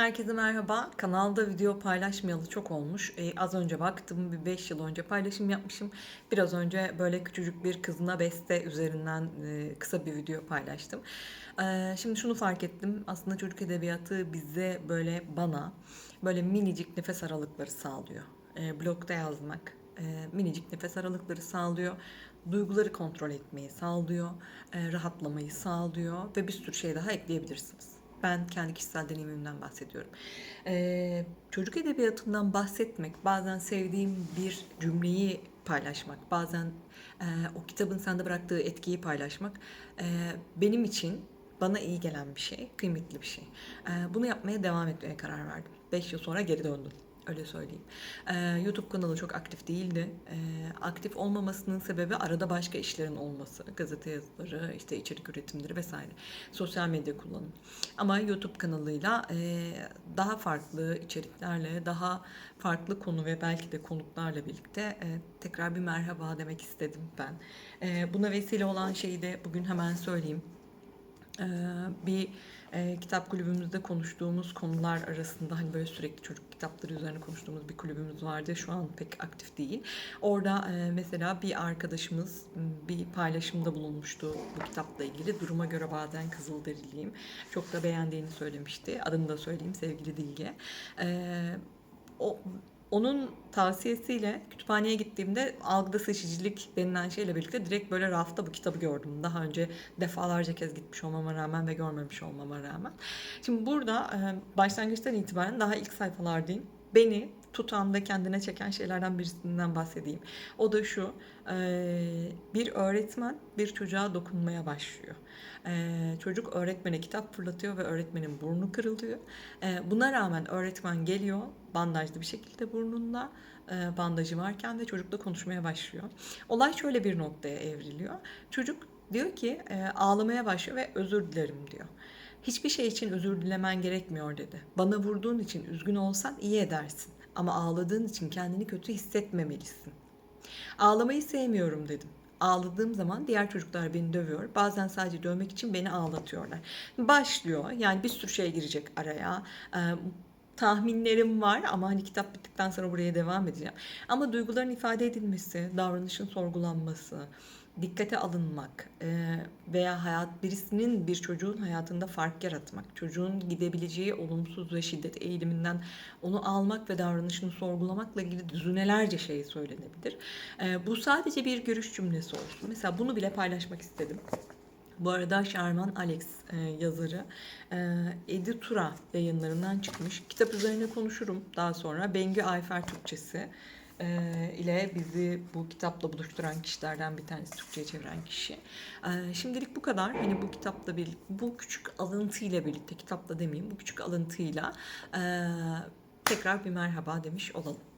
Herkese merhaba. Kanalda video paylaşmayalı çok olmuş. Ee, az önce baktım bir 5 yıl önce paylaşım yapmışım. Biraz önce böyle küçücük bir kızına beste üzerinden e, kısa bir video paylaştım. Ee, şimdi şunu fark ettim. Aslında çocuk edebiyatı bize böyle bana böyle minicik nefes aralıkları sağlıyor. Ee, blogda yazmak, e, minicik nefes aralıkları sağlıyor. Duyguları kontrol etmeyi sağlıyor. e, rahatlamayı sağlıyor ve bir sürü şey daha ekleyebilirsiniz. Ben kendi kişisel deneyimimden bahsediyorum. Ee, çocuk edebiyatından bahsetmek, bazen sevdiğim bir cümleyi paylaşmak, bazen e, o kitabın sende bıraktığı etkiyi paylaşmak e, benim için bana iyi gelen bir şey, kıymetli bir şey. E, bunu yapmaya devam etmeye karar verdim. 5 yıl sonra geri döndüm. Öyle söyleyeyim. Ee, YouTube kanalı çok aktif değildi. Ee, aktif olmamasının sebebi arada başka işlerin olması. Gazete yazıları, işte içerik üretimleri vesaire. Sosyal medya kullanım. Ama YouTube kanalıyla e, daha farklı içeriklerle, daha farklı konu ve belki de konuklarla birlikte e, tekrar bir merhaba demek istedim ben. E, buna vesile olan şeyi de bugün hemen söyleyeyim. Ee, bir e, kitap kulübümüzde konuştuğumuz konular arasında hani böyle sürekli çocuk kitapları üzerine konuştuğumuz bir kulübümüz vardı. Şu an pek aktif değil. Orada e, mesela bir arkadaşımız bir paylaşımda bulunmuştu bu kitapla ilgili. Duruma göre bazen Kızılderiliyim. Çok da beğendiğini söylemişti. Adını da söyleyeyim sevgili Dilge. Ee, o onun tavsiyesiyle kütüphaneye gittiğimde algıda seçicilik denilen şeyle birlikte direkt böyle rafta bu kitabı gördüm. Daha önce defalarca kez gitmiş olmama rağmen ve görmemiş olmama rağmen. Şimdi burada başlangıçtan itibaren daha ilk sayfalardayım. Beni tutan ve kendine çeken şeylerden birisinden bahsedeyim. O da şu, bir öğretmen bir çocuğa dokunmaya başlıyor. Çocuk öğretmene kitap fırlatıyor ve öğretmenin burnu kırılıyor. Buna rağmen öğretmen geliyor bandajlı bir şekilde burnunda bandajı varken de çocukla konuşmaya başlıyor. Olay şöyle bir noktaya evriliyor. Çocuk diyor ki ağlamaya başlıyor ve özür dilerim diyor. Hiçbir şey için özür dilemen gerekmiyor dedi. Bana vurduğun için üzgün olsan iyi edersin. Ama ağladığın için kendini kötü hissetmemelisin. Ağlamayı sevmiyorum dedim. Ağladığım zaman diğer çocuklar beni dövüyor. Bazen sadece dövmek için beni ağlatıyorlar. Başlıyor. Yani bir sürü şey girecek araya. Ee, tahminlerim var ama hani kitap bittikten sonra buraya devam edeceğim. Ama duyguların ifade edilmesi, davranışın sorgulanması, dikkate alınmak e, veya hayat birisinin bir çocuğun hayatında fark yaratmak, çocuğun gidebileceği olumsuz ve şiddet eğiliminden onu almak ve davranışını sorgulamakla ilgili düzinelerce şey söylenebilir. E, bu sadece bir görüş cümlesi olsun. Mesela bunu bile paylaşmak istedim. Bu arada Sherman Alex e, yazarı e, Editura yayınlarından çıkmış. Kitap üzerine konuşurum daha sonra. Bengü Ayfer Türkçesi e, ile bizi bu kitapla buluşturan kişilerden bir tanesi Türkçe'ye çeviren kişi. E, şimdilik bu kadar. Hani bu kitapla birlikte, bu küçük alıntıyla birlikte, kitapla demeyeyim, bu küçük alıntıyla e, tekrar bir merhaba demiş olalım.